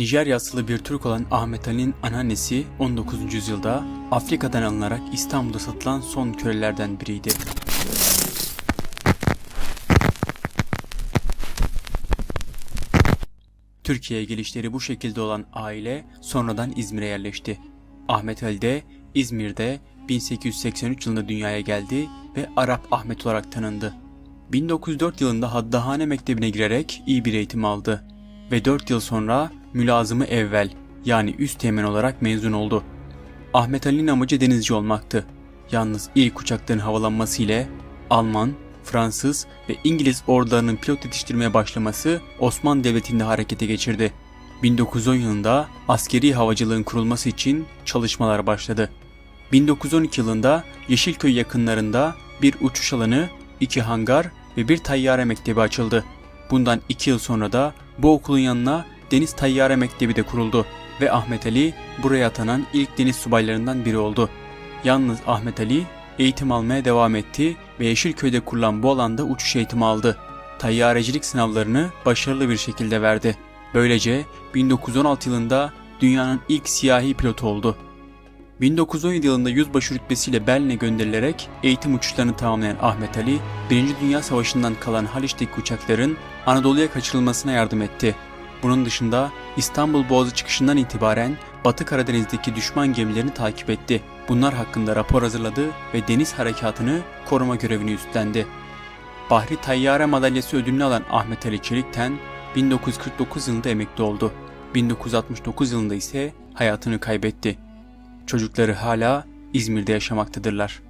Nijerya asıllı bir Türk olan Ahmet Ali'nin anneannesi 19. yüzyılda Afrika'dan alınarak İstanbul'da satılan son kölelerden biriydi. Türkiye'ye gelişleri bu şekilde olan aile sonradan İzmir'e yerleşti. Ahmet Ali de İzmir'de 1883 yılında dünyaya geldi ve Arap Ahmet olarak tanındı. 1904 yılında Haddahane Mektebi'ne girerek iyi bir eğitim aldı ve 4 yıl sonra mülazımı evvel yani üst teğmen olarak mezun oldu. Ahmet Ali'nin amacı denizci olmaktı. Yalnız ilk uçakların havalanması ile Alman, Fransız ve İngiliz ordularının pilot yetiştirmeye başlaması Osmanlı Devleti'nde harekete geçirdi. 1910 yılında askeri havacılığın kurulması için çalışmalar başladı. 1912 yılında Yeşilköy yakınlarında bir uçuş alanı, iki hangar ve bir tayyare mektebi açıldı. Bundan iki yıl sonra da bu okulun yanına Deniz Tayyare Mektebi de kuruldu ve Ahmet Ali buraya atanan ilk deniz subaylarından biri oldu. Yalnız Ahmet Ali eğitim almaya devam etti ve Yeşilköy'de kurulan bu alanda uçuş eğitimi aldı. Tayyarecilik sınavlarını başarılı bir şekilde verdi. Böylece 1916 yılında dünyanın ilk siyahi pilotu oldu. 1917 yılında yüzbaşı rütbesiyle Berlin'e gönderilerek eğitim uçuşlarını tamamlayan Ahmet Ali, 1. Dünya Savaşı'ndan kalan Haliç'teki uçakların Anadolu'ya kaçırılmasına yardım etti. Bunun dışında İstanbul Boğazı çıkışından itibaren Batı Karadeniz'deki düşman gemilerini takip etti. Bunlar hakkında rapor hazırladı ve deniz harekatını koruma görevini üstlendi. Bahri Tayyare Madalyası ödülünü alan Ahmet Ali Çelikten 1949 yılında emekli oldu. 1969 yılında ise hayatını kaybetti. Çocukları hala İzmir'de yaşamaktadırlar.